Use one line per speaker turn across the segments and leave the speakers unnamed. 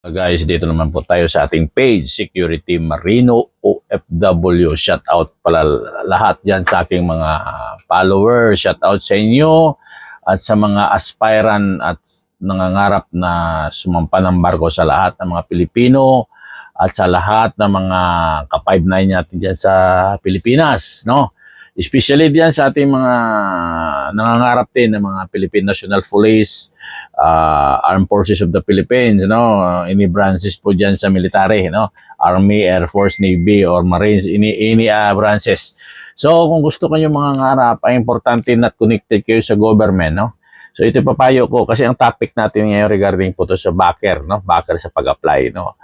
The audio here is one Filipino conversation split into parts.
Guys, dito naman po tayo sa ating page, Security Marino OFW. Shout out pala lahat dyan sa aking mga followers. Shout out sa inyo at sa mga aspirant at nangangarap na sumampa ng barko sa lahat ng mga Pilipino at sa lahat ng mga ka-5-9 natin dyan sa Pilipinas. No? Especially diyan sa ating mga nangangarap din ng mga Philippine National Police, uh, Armed Forces of the Philippines, no? Any branches po diyan sa military, no? Army, Air Force, Navy, or Marines, any, any uh, branches. So, kung gusto kayo mga ngarap, ay importante na connected kayo sa government, no? So, ito papayo ko kasi ang topic natin ngayon regarding po to sa backer, no? Backer sa pag-apply, no?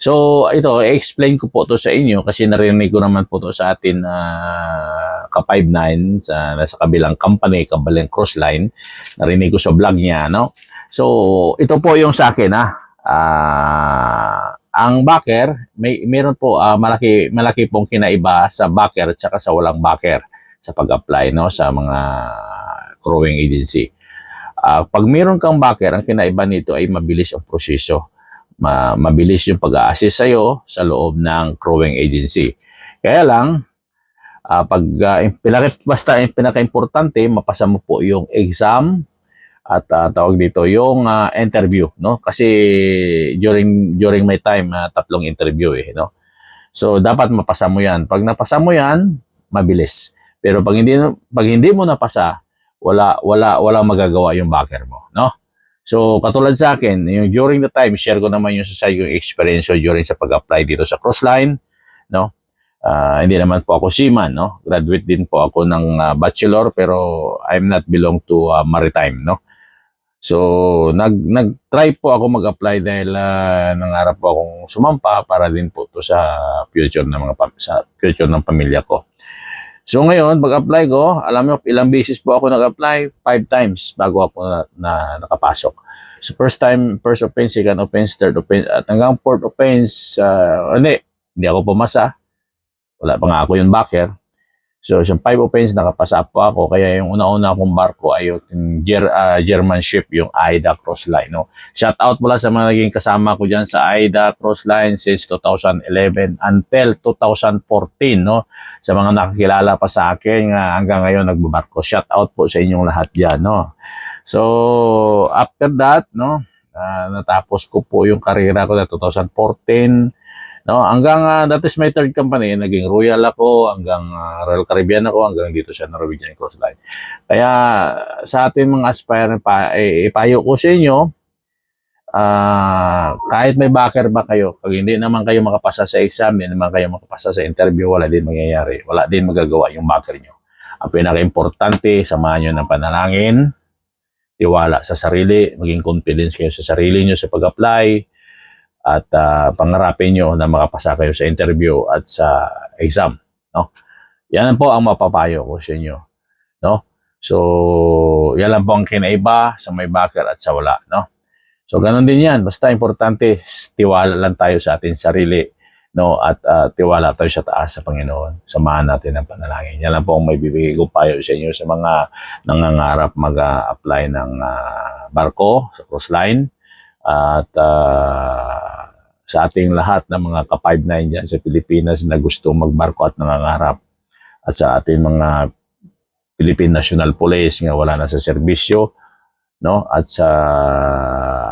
So, ito, i-explain ko po to sa inyo kasi narinig ko naman po to sa atin na ka-59 sa nasa kabilang company, kabilang crossline. Narinig ko sa vlog niya, no? So, ito po yung sa akin, ha? Ah, ang backer, may meron po ah, malaki malaki pong kinaiba sa backer at sa walang backer sa pag-apply no sa mga crewing agency. Ah, pag meron kang backer, ang kinaiba nito ay mabilis ang proseso ma- mabilis yung pag-a-assist sa'yo sa loob ng crewing agency. Kaya lang, ah, pag yung pinaka, basta pinaka-importante, mapasa mo po yung exam at ah, tawag dito yung ah, interview, no? Kasi during during my time, ah, tatlong interview eh, no? So dapat mapasa mo 'yan. Pag napasa mo 'yan, mabilis. Pero pag hindi pag hindi mo napasa, wala wala wala magagawa yung backer mo, no? So, katulad sa akin, yung during the time, share ko naman yung sa side yung experience ko during sa pag-apply dito sa Crossline, no? Ah, hindi naman po ako seaman, no? Graduate din po ako ng ah, bachelor pero I'm not belong to ah, maritime, no? So, nag nag-try po ako mag-apply dahil ah, nangarap po akong sumampa para din po to sa future ng mga sa future ng pamilya ko. So ngayon, pag-apply ko, alam mo, ilang beses po ako nag-apply? Five times bago ako na, na nakapasok. So first time, first offense, second offense, third offense, at hanggang fourth offense, ah, hindi, hindi ako pumasa. Wala pa nga ako yung backer. So, sa five offense, nakapasa po ako. Kaya yung una-una akong barko ay yung Ger- ah, German ship, yung AIDA Cross Line. No? Shout out mula sa mga naging kasama ko dyan sa AIDA Cross Line since 2011 until 2014. No? Sa mga nakakilala pa sa akin nga hanggang ngayon nagbabarko. Shout out po sa inyong lahat dyan. No? So, after that, no, ah, natapos ko po yung karera ko na 2014. No, hanggang uh, that is my third company, naging Royal ako, hanggang ah, Royal Caribbean ako, hanggang dito sa Norwegian Cross Line. Kaya sa atin mga aspirant pa, eh, ipayo ko sa inyo, ah, kahit may backer ba kayo, pag hindi naman kayo makapasa sa exam, hindi naman kayo makapasa sa interview, wala din mangyayari. Wala din magagawa yung backer nyo. Ang pinaka-importante, samahan nyo ng panalangin, tiwala sa sarili, maging confidence kayo sa sarili nyo sa pag-apply, at ah, pangarapin nyo na makapasa kayo sa interview at sa exam. No? Yan po ang mapapayo ko sa inyo. No? So, yan lang po ang kinaiba sa may backer at sa wala. No? So, ganun din yan. Basta importante, tiwala lang tayo sa ating sarili. No? At ah, tiwala tayo sa taas sa Panginoon. Samahan natin ang panalangin. Yan lang po ang may bibigay ko payo sa inyo sa mga nangangarap mag-apply ng ah, barko sa cruise line at ah, sa ating lahat ng mga ka-5-9 dyan sa Pilipinas na gusto magbarko at nangangarap at sa ating mga Philippine National Police nga wala na sa serbisyo no? At sa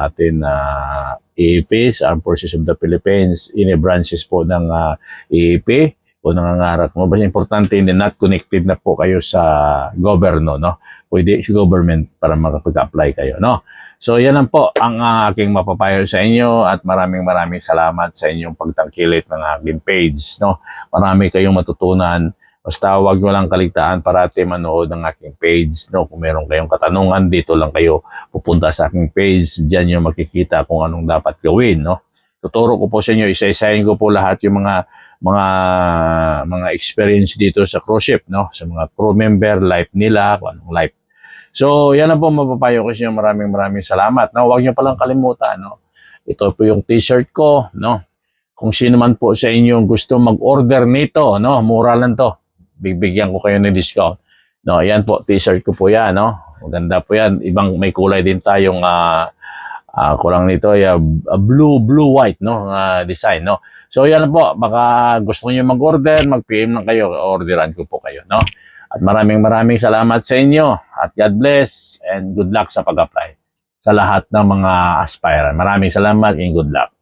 ating uh, EAP sa Armed Forces of the Philippines ini branches po ng ah, EAP o nangangarap. Mo basta importante hindi not connected na po kayo sa gobyerno no pwede sa government para makapag-apply kayo no So yan lang po ang ah, aking mapapayo sa inyo at maraming maraming salamat sa inyong pagtangkilik ng aking page. No? Marami kayong matutunan. Basta huwag nyo lang kaligtaan parati manood ng aking page. No? Kung meron kayong katanungan, dito lang kayo pupunta sa aking page. Diyan nyo makikita kung anong dapat gawin. No? Tuturo ko po sa inyo, isa-isahin ko po lahat yung mga mga mga experience dito sa cruise ship, no? Sa mga crew member, life nila, kung anong life So, yan ang po mapapayo ko sa inyo. Maraming maraming salamat. No, huwag niyo palang kalimutan, no. Ito po yung t-shirt ko, no. Kung sino man po sa inyo gusto mag-order nito, no, mura lang to. Bibigyan ko kayo ng discount. No, yan po, t-shirt ko po yan, no. Maganda po yan. Ibang may kulay din tayong ah, Ah, kulang nito ay ah, blue blue white no ah, design no. So yan po, baka gusto niyo mag-order, mag-PM lang kayo, orderan ko po kayo no. At maraming maraming salamat sa inyo at God bless and good luck sa pag-apply sa lahat ng mga aspirant. Maraming salamat and good luck.